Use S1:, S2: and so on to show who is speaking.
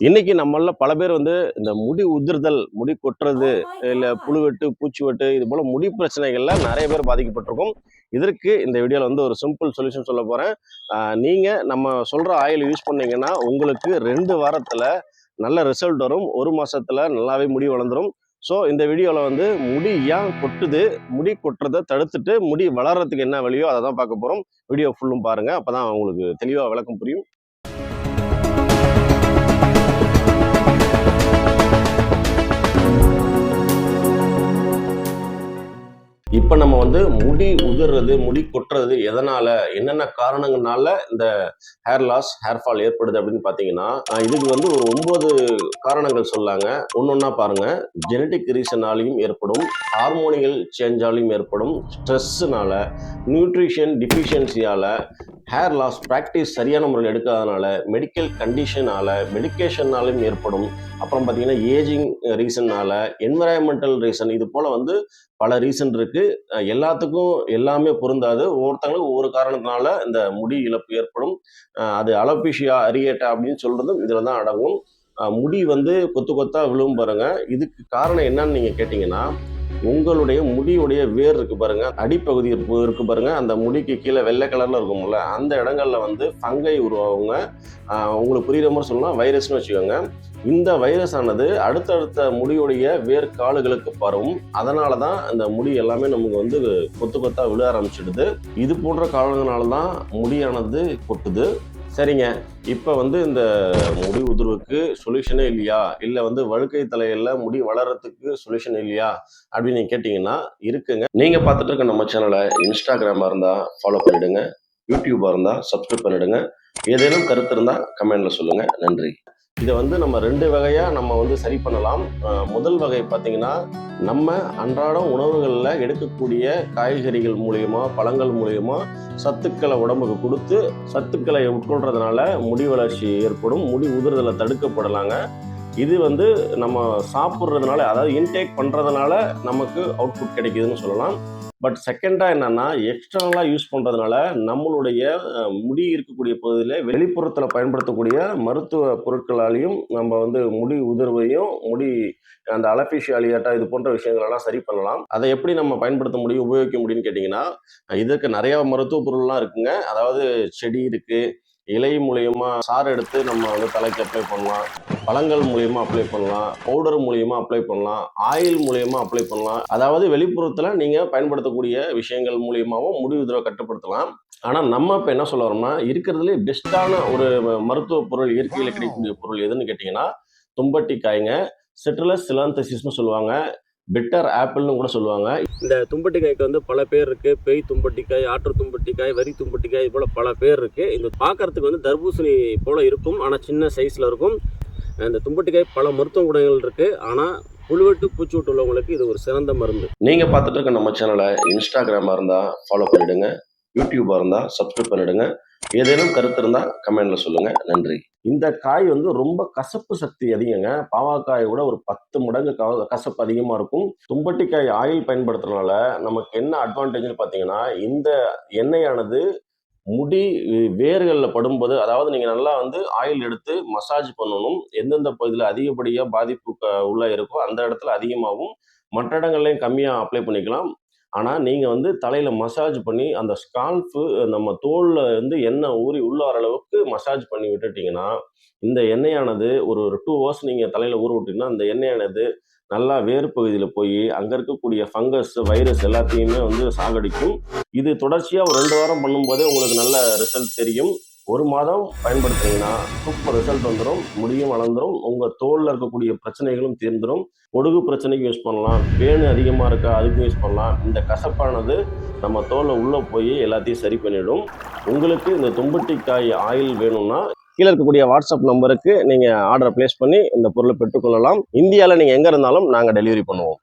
S1: இன்னைக்கு நம்மள பல பேர் வந்து இந்த முடி உதிர்தல் முடி கொட்டுறது இல்ல புழுவெட்டு பூச்சி வெட்டு இது போல முடி பிரச்சனைகள்ல நிறைய பேர் பாதிக்கப்பட்டிருக்கும். இதற்கு இந்த வீடியோல வந்து ஒரு சிம்பிள் சொல்யூஷன் சொல்ல போறேன். ஆஹ் நீங்க நம்ம சொல்ற ஆயில் யூஸ் பண்ணீங்கன்னா உங்களுக்கு ரெண்டு வாரத்துல நல்ல ரிசல்ட் வரும். ஒரு மாசத்துல நல்லாவே முடி வளர்ந்துரும். ஸோ இந்த வீடியோவில் வந்து முடி ஏன் கொட்டுது முடி கொட்டுறதை தடுத்துட்டு முடி வளர்றதுக்கு என்ன வழியோ அதை தான் பார்க்க போகிறோம் வீடியோ ஃபுல்லும் பாருங்க. அப்போ தான் உங்களுக்கு தெளிவாக விளக்கம் புரியும். இப்போ நம்ம வந்து முடி உதிர்றது முடி கொட்டுறது எதனால என்னென்ன காரணங்கள்னால இந்த ஹேர் லாஸ் ஹேர் ஃபால் ஏற்படுது அப்படின்னு பார்த்தீங்கன்னா இதுக்கு வந்து ஒரு ஒன்பது காரணங்கள் சொல்லாங்க. ஒன்னொன்னா பாருங்க. ஜெனட்டிக் ரீசனாலையும் ஏற்படும் ஹார்மோனிகள் சேஞ்சாலையும் ஏற்படும் ஸ்ட்ரெஸ்ஸுனால நியூட்ரிஷன் டிஃபிஷியன்சியால ஹேர் லாஸ் ப்ராக்டிஸ் சரியான முறையில் எடுக்காதனால மெடிக்கல் கண்டிஷனால மெடிக்கேஷனாலும் ஏற்படும். அப்புறம் பார்த்தீங்கன்னா ஏஜிங் ரீசன்னால் என்வரான்மெண்டல் ரீசன் இது போல் வந்து பல ரீசன் இருக்குது எல்லாத்துக்கும் எல்லாமே பொருந்தாது. ஒவ்வொருத்தங்களுக்கும் ஒவ்வொரு காரணத்தினால இந்த முடி இழப்பு ஏற்படும். அது அலோபிஷியா அரியேட்டா அப்படின்னு சொல்கிறதும் இதில் தான் அடங்கும். முடி வந்து கொத்து கொத்தாக விழும் பாருங்க. இதுக்கு காரணம் என்னன்னு நீங்கள் கேட்டிங்கன்னா உங்களுடைய முடியுடைய வேர் இருக்கு பாருங்க. அடிப்பகுதி இருக்கு பாருங்க. அந்த முடிக்கு கீழே வெள்ளை கலர்ல இருக்கும்ல அந்த இடங்கள்ல வந்து ஃபங்கை உருவாகுங்க. உங்களுக்கு புரியுற மாதிரி சொல்லலாம் வைரஸ்னு வச்சுக்கோங்க. இந்த வைரஸ் ஆனது அடுத்தடுத்த முடியுடைய வேர் காலுகளுக்கு பரவும். அதனால தான் இந்த முடி எல்லாமே நமக்கு வந்து கொத்து கொத்தா விழ ஆரம்பிச்சிடுது. இது போன்ற காரணங்களால தான் முடியானது கொட்டுது. சரிங்க. இப்போ வந்து இந்த முடி உதிர்வுக்கு சொல்யூஷனே இல்லையா? இல்லை வந்து வழுக்கை தலையில் முடி வளர்றதுக்கு சொல்யூஷன் இல்லையா? அப்படின்னு நீங்கள் கேட்டிங்கன்னா இருக்குங்க. நீங்கள் பார்த்துட்டு இருக்க நம்ம சேனலை இன்ஸ்டாகிராமாக இருந்தால் ஃபாலோ பண்ணிவிடுங்க யூடியூபாக இருந்தால் சப்ஸ்கிரைப் பண்ணிவிடுங்க ஏதேனும் கருத்து இருந்தால் கமெண்டில் சொல்லுங்கள் நன்றி. இதை வந்து நம்ம ரெண்டு வகையாக நம்ம வந்து சரி பண்ணலாம். முதல் வகை பார்த்தீங்கன்னா நம்ம அன்றாடம் உணவுகளில் எடுக்கக்கூடிய காய்கறிகள் மூலயமா பழங்கள் மூலயமா சத்துக்களை உடம்புக்கு கொடுத்து சத்துக்களை உட்கொள்றதுனால முடி வளர்ச்சி ஏற்படும் முடி உதிர்தலை தடுக்கப்படலாங்க. இது வந்து நம்ம சாப்பிட்றதுனால அதாவது இன்டேக் பண்ணுறதுனால நமக்கு அவுட்புட் கிடைக்குதுன்னு சொல்லலாம். பட் செகண்டாக என்னன்னா எக்ஸ்டர்னலாக யூஸ் பண்ணுறதுனால நம்மளுடைய முடி இருக்கக்கூடிய பகுதியில் வெளிப்புறத்தில் பயன்படுத்தக்கூடிய மருத்துவ பொருட்களாலையும் நம்ம வந்து முடி உதிர்வையும் முடி அந்த அலபிஷியாலியாட்டா இது போன்ற விஷயங்களெல்லாம் சரி பண்ணலாம். அதை எப்படி நம்ம பயன்படுத்த முடியும் உபயோகிக்க முடியும்னு கேட்டிங்கன்னா இதற்கு நிறையா மருத்துவ பொருள்லாம் இருக்குங்க. அதாவது செடி இருக்குது இலை மூலியமா சாறு எடுத்து நம்ம வந்து தலைக்கு அப்ளை பண்ணலாம். பழங்கள் மூலியமா அப்ளை பண்ணலாம். பவுடர் மூலியமா அப்ளை பண்ணலாம். ஆயில் மூலியமா அப்ளை பண்ணலாம். அதாவது வெளிப்புறத்தில் நீங்கள் பயன்படுத்தக்கூடிய விஷயங்கள் மூலியமாகவும் முடிவு உதிரை கட்டுப்படுத்தலாம். ஆனால் நம்ம இப்போ என்ன சொல்ல வரோம்னா இருக்கிறதுலே பெஸ்ட்டான ஒரு மருத்துவ பொருள் இயற்கையில் கிடைக்கக்கூடிய பொருள் எதுன்னு கேட்டிங்கன்னா தும்பட்டி காய்ங்க சிட்ரலஸ் சிலாந்தசிஸ்னு சொல்லுவாங்க. பிட்டர் ஆப்பிள்னு கூட சொல்லுவாங்க. இந்த தும்பட்டிக்காய்க்கு வந்து பல பேர் இருக்கு. பேய் தும்பட்டிக்காய் ஆற்று தும்பட்டிக்காய் வரி தும்பட்டிக்காய் இது போல பல பேர் இருக்கு. இந்த பார்க்கறதுக்கு வந்து தர்பூசணி போல இருக்கும். ஆனால் சின்ன சைஸ்ல இருக்கும். இந்த தும்பட்டிக்காய் பல மருத்துவ குணங்கள் இருக்கு. ஆனால் புழுவெட்டு பூச்சிவெட்டு உள்ளவங்களுக்கு இது ஒரு சிறந்த மருந்து. நீங்க பார்த்துட்டு இருக்க நம்ம சேனலை இன்ஸ்டாகிராமா இருந்தா ஃபாலோ பண்ணிடுங்க. யூடியூபாக இருந்தால் சப்ஸ்கிரைப் பண்ணிடுங்க. ஏதேனும் கருத்து இருந்தால் கமெண்ட்ல சொல்லுங்க. நன்றி. இந்த காய் வந்து ரொம்ப கசப்பு சக்தி அதிகங்க. பாவாக்காயை விட ஒரு பத்து மடங்கு க- கசப்பு அதிகமாக இருக்கும். தும்பட்டிக்காய் ஆயில் பயன்படுத்துறதுனால நமக்கு என்ன அட்வான்டேஜ்னு பார்த்தீங்கன்னா இந்த எண்ணெயானது முடி வேர்களில் படும்போது அதாவது நீங்கள் நல்லா வந்து ஆயில் எடுத்து மசாஜ் பண்ணணும். எந்தெந்த பகுதியில் அதிகப்படியாக பாதிப்பு க- உள்ள இருக்கோ அந்த இடத்துல அதிகமாகவும் மற்ற இடங்கள்லையும் கம்மியாக அப்ளை பண்ணிக்கலாம். ஆனால் நீங்கள் வந்து தலையில் மசாஜ் பண்ணி அந்த ஸ்கால்ஃபு நம்ம தோலில் வந்து எண்ணெய் ஊறி உள்ளார அளவுக்கு மசாஜ் பண்ணி விட்டுட்டிங்கன்னா இந்த எண்ணெயானது ஒரு ஒரு டூ ஹவர்ஸ் நீங்கள் தலையில் ஊற விட்டிங்கன்னா அந்த எண்ணெயானது நல்லா வேறு பகுதியில் போய் அங்கே இருக்கக்கூடிய ஃபங்கஸ் வைரஸ் எல்லாத்தையுமே வந்து சாகடிக்கும். இது தொடர்ச்சியாக ஒரு ரெண்டு வாரம் பண்ணும்போதே உங்களுக்கு நல்ல ரிசல்ட் தெரியும். ஒரு மாதம் பயன்படுத்துனீங்கன்னா சூப்பர் ரிசல்ட் வந்துடும் முடியும் வளர்ந்துடும் உங்கள் தோலில் இருக்கக்கூடிய பிரச்சனைகளும் தீர்ந்துடும் ஒடுகு பிரச்சனைக்கு யூஸ் பண்ணலாம். பேனு அதிகமாக இருக்கா அதுக்கும் யூஸ் பண்ணலாம். இந்த கசப்பானது நம்ம தோலில் உள்ளே போய் எல்லாத்தையும் சரி பண்ணிவிடும் உங்களுக்கு இந்த தும்பட்டிக்காய் ஆயில் வேணும்னா கீழே இருக்கக்கூடிய வாட்ஸ்அப் நம்பருக்கு நீங்கள் ஆர்டர் ப்ளேஸ் பண்ணி இந்த பொருளை பெற்றுக்கொள்ளலாம். இந்தியாவில் நீங்கள் எங்கே இருந்தாலும் நாங்கள் டெலிவரி பண்ணுவோம்.